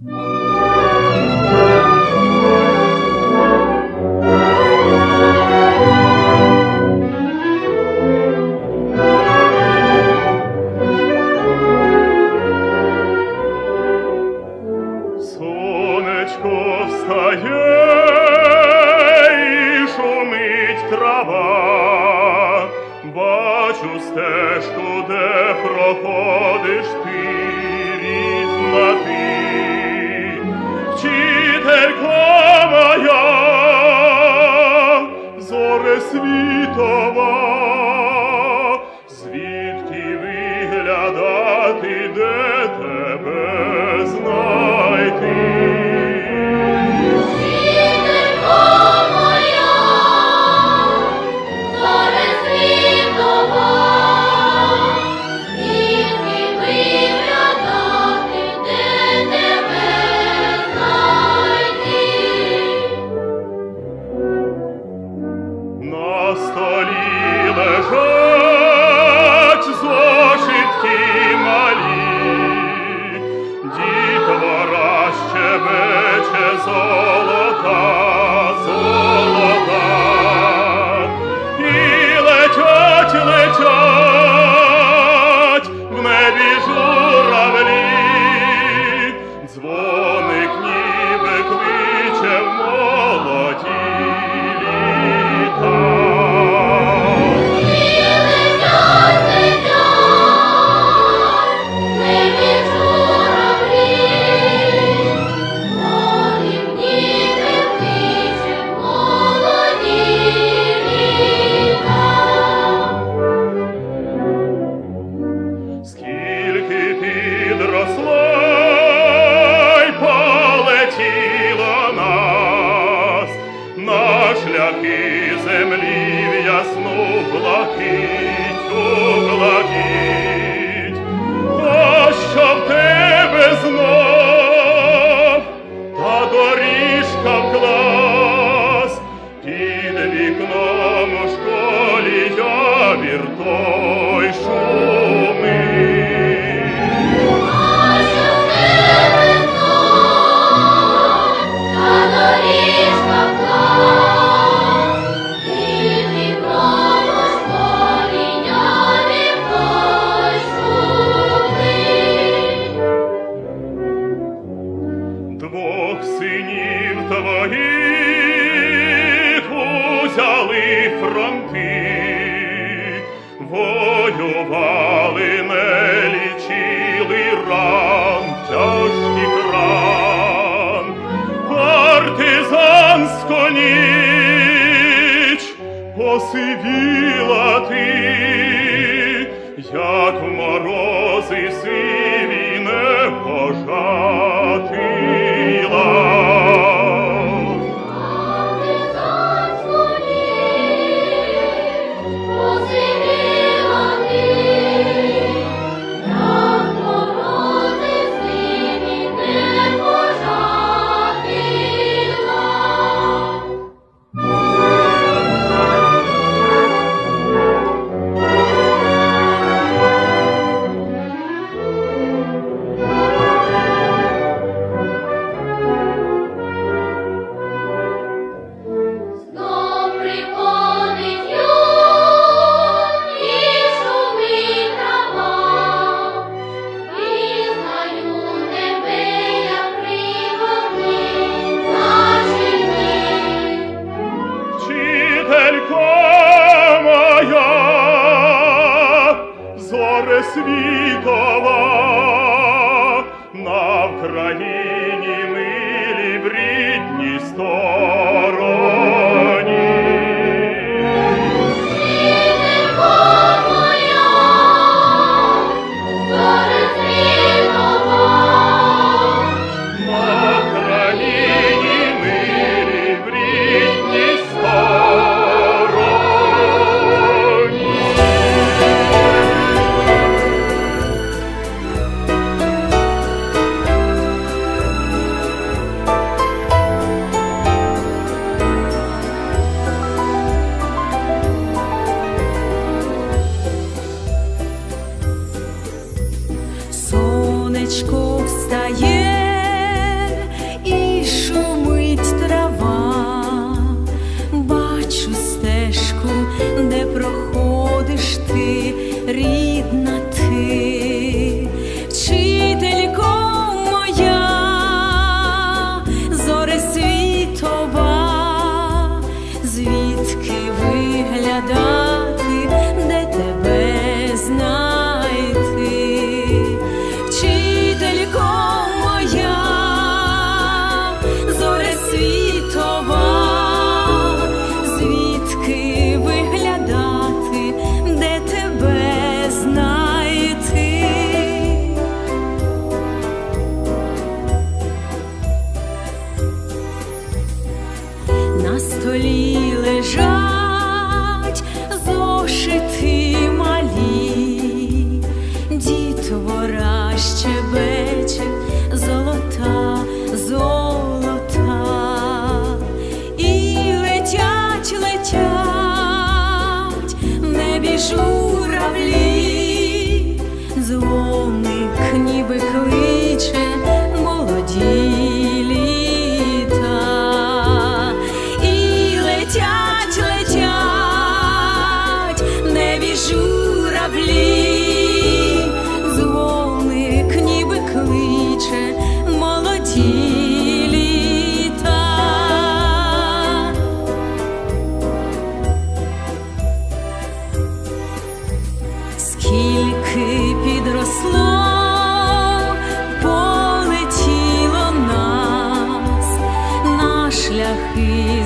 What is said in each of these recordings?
Сонечко встає шумить трава, бачу стежку, де проходиш ти. so плакицю se vi Дністор проходить. щебече золота, золота. І летять, летять, не біжу равлі, дзвоник ніби кличе молоді літа, і летять, летять, не біжу раблі.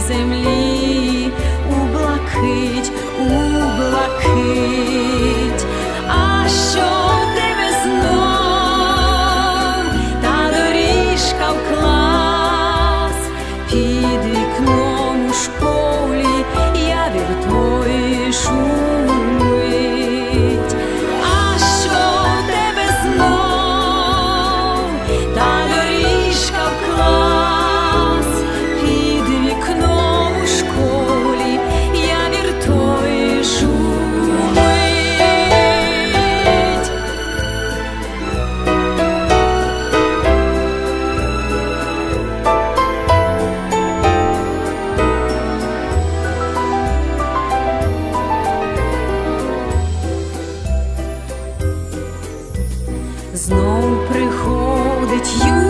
землі у блакить, у блакить. А що that you.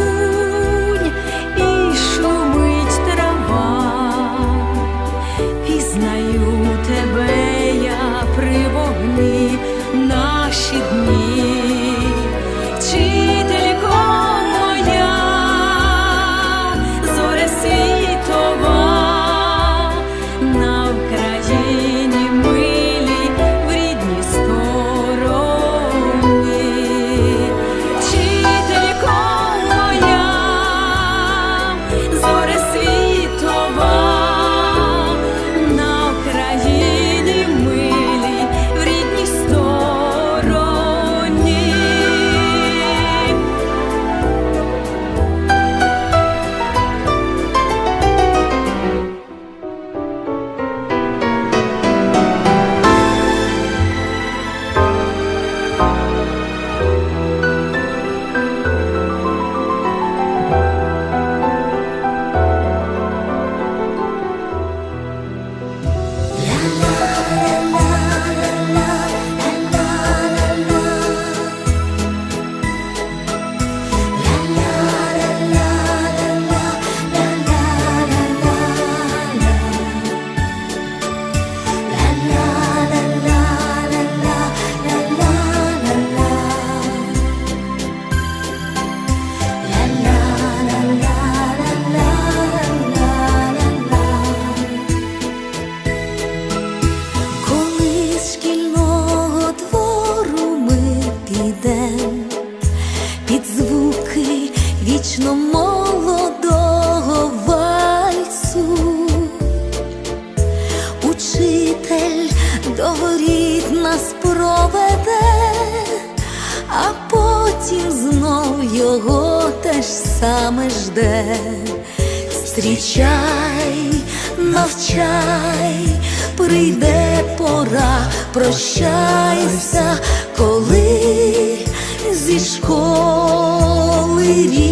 його те ж саме жде, Зустрічай, навчай, прийде пора, прощайся, коли зі школи рік.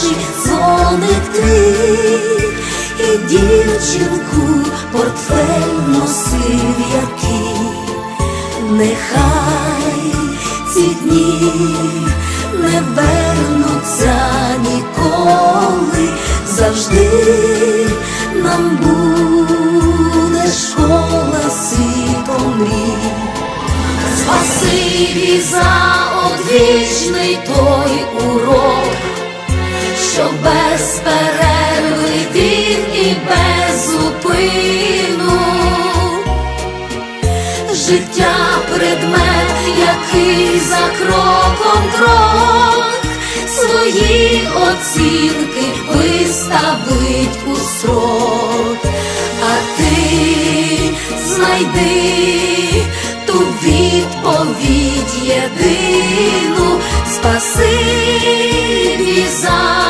Перший дзвоник твій, і дівчинку портфель носив який, нехай ці дні не вернуться ніколи, завжди нам буде школа світом мрій. Спасибі за одвічний той урок, що без перерви він і без зупину. Життя предмет, який за кроком крок свої оцінки виставить у срок, а ти знайди ту відповідь єдину, спасибі за